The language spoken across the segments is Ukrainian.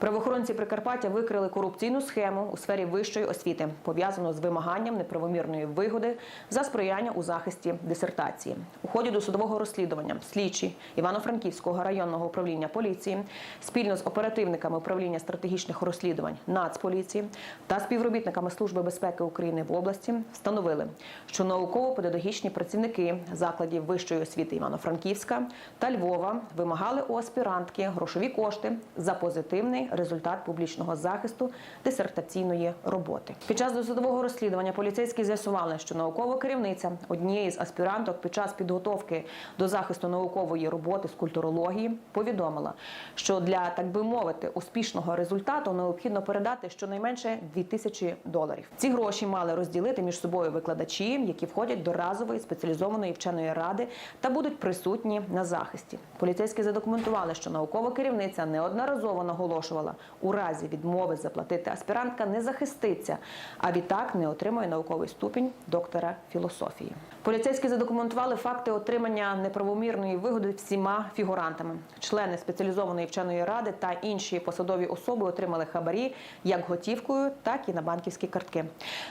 Правоохоронці Прикарпаття викрили корупційну схему у сфері вищої освіти, пов'язану з вимаганням неправомірної вигоди за сприяння у захисті дисертації. У ході досудового розслідування слідчі Івано-Франківського районного управління поліції спільно з оперативниками управління стратегічних розслідувань Нацполіції та співробітниками Служби безпеки України в області встановили, що науково-педагогічні працівники закладів вищої освіти Івано-Франківська та Львова вимагали у аспірантки грошові кошти за позитивний результат публічного захисту дисертаційної роботи. Під час досудового розслідування поліцейські з'ясували, що наукова керівниця однієї з аспіранток під час підготовки до захисту наукової роботи з культурології повідомила, що для так би мовити успішного результату необхідно передати щонайменше 2000 доларів. Ці гроші мали розділити між собою викладачі, які входять до разової спеціалізованої вченої ради та будуть присутні на захисті. Поліцейські задокументували, що наукова керівниця неодноразово наголошувала, у разі відмови заплатити аспірантка не захиститься, а відтак не отримує науковий ступінь доктора філософії. Поліцейські задокументували факти отримання неправомірної вигоди всіма фігурантами. Члени спеціалізованої вченої ради та інші посадові особи отримали хабарі як готівкою, так і на банківські картки.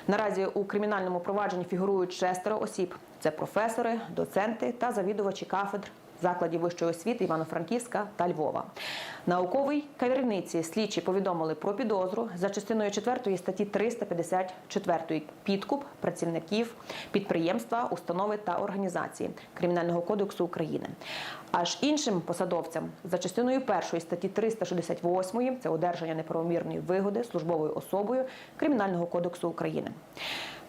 Наразі у кримінальному провадженні фігурують шестеро осіб: це професори, доценти та завідувачі кафедр закладів вищої освіти Івано-Франківська та Львова. Науковій керівниці слідчі повідомили про підозру за частиною 4 статті 354 підкуп працівників підприємства, установи та організації Кримінального кодексу України. Аж іншим посадовцям за частиною 1 статті 368 це одержання неправомірної вигоди службовою особою Кримінального кодексу України.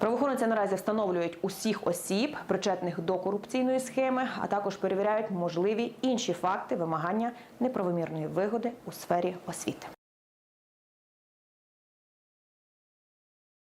Правоохоронці наразі встановлюють усіх осіб, причетних до корупційної схеми, а також перевіряють можливі інші факти вимагання неправомірної вигоди у сфері освіти.